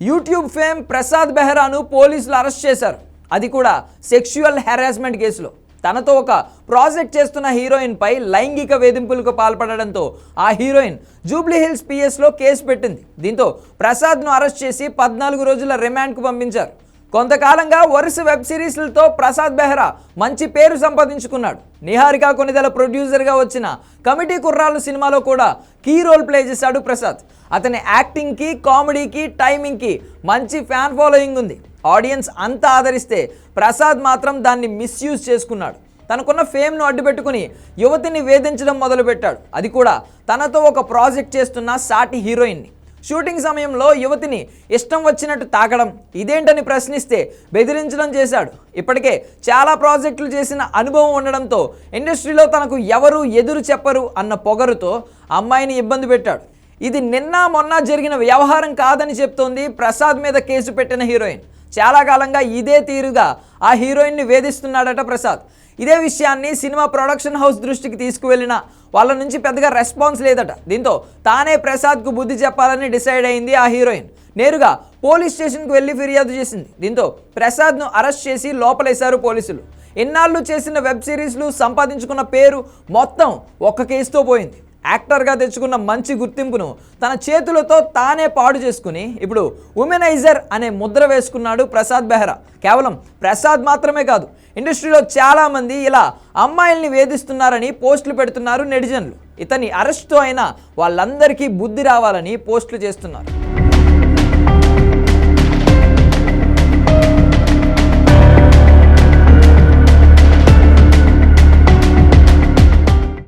YouTube fame Prasad బెహ్రాను పోలీసులు arrest చేశారు. అది కూడా సెక్షువల్ హెరాస్మెంట్ కేసులో. తనతో ఒక ప్రాజెక్ట్ చేస్తున్న హీరోయిన్పై లైంగిక వేధింపులకు పాల్పడడంతో ఆ హీరోయిన్ జూబ్లీ హిల్స్ పిఎస్లో కేసు పెట్టింది. దీంతో ప్రసాద్ను అరెస్ట్ చేసి పద్నాలుగు రోజుల రిమాండ్కు పంపించారు. కొంతకాలంగా వరుస వెబ్ సిరీస్లతో ప్రసాద్ బెహ్రా మంచి పేరు సంపాదించుకున్నాడు. నిహారిక కొనిదెల ప్రొడ్యూసర్గా వచ్చిన కమిటీ కుర్రాళ్ళు సినిమాలో కూడా కీ రోల్ ప్లే చేశాడు ప్రసాద్. అతని యాక్టింగ్కి కామెడీకి టైమింగ్కి మంచి ఫ్యాన్ ఫాలోయింగ్ ఉంది. ఆడియన్స్ అంతా ఆదరిస్తే ప్రసాద్ మాత్రం దాన్ని మిస్యూజ్ చేసుకున్నాడు. తనకున్న ఫేమ్ను అడ్డుపెట్టుకుని యువతిని వేధించడం మొదలుపెట్టాడు. అది కూడా తనతో ఒక ప్రాజెక్ట్ చేస్తున్న సాటి హీరోయిన్ని. షూటింగ్ సమయంలో యువతిని ఇష్టం వచ్చినట్టు తాకడం ఇదేంటని ప్రశ్నిస్తే బెదిరించడం చేశాడు. ఇప్పటికే చాలా ప్రాజెక్టులు చేసిన అనుభవం ఉండడంతో ఇండస్ట్రీలో తనకు ఎవరు ఎదురు చెప్పరు అన్న పొగరుతో అమ్మాయిని ఇబ్బంది పెట్టాడు. ఇది నిన్న మొన్న జరిగిన వ్యవహారం కాదని చెప్తోంది ప్రసాద్ మీద కేసు పెట్టిన హీరోయిన్. చాలా కాలంగా ఇదే తీరుగా ఆ హీరోయిన్ని వేధిస్తున్నాడట ప్రసాద్. ఇదే విషయాన్ని సినిమా ప్రొడక్షన్ హౌస్ దృష్టికి తీసుకువెళ్ళిన వాళ్ళ నుంచి పెద్దగా రెస్పాన్స్ లేదట. దీంతో తానే ప్రసాద్కు బుద్ధి చెప్పాలని డిసైడ్ అయింది ఆ హీరోయిన్. నేరుగా పోలీస్ స్టేషన్కు వెళ్ళి ఫిర్యాదు చేసింది. దీంతో ప్రసాద్ను అరెస్ట్ చేసి లోపలేశారు పోలీసులు. ఎన్నాళ్ళు చేసిన వెబ్ సిరీస్లు సంపాదించుకున్న పేరు మొత్తం ఒక్క కేసుతో పోయింది. యాక్టర్గా తెచ్చుకున్న మంచి గుర్తింపును తన చేతులతో తానే పాడు చేసుకుని ఇప్పుడు ఉమెనైజర్ అనే ముద్ర వేసుకున్నాడు ప్రసాద్ బెహ్రా. కేవలం ప్రసాద్ మాత్రమే కాదు ఇండస్ట్రీలో చాలామంది ఇలా అమ్మాయిల్ని వేధిస్తున్నారని పోస్టులు పెడుతున్నారు నెటిజన్లు. ఇతని అరెస్ట్తో అయినా వాళ్ళందరికీ బుద్ధి రావాలని పోస్టులు చేస్తున్నారు.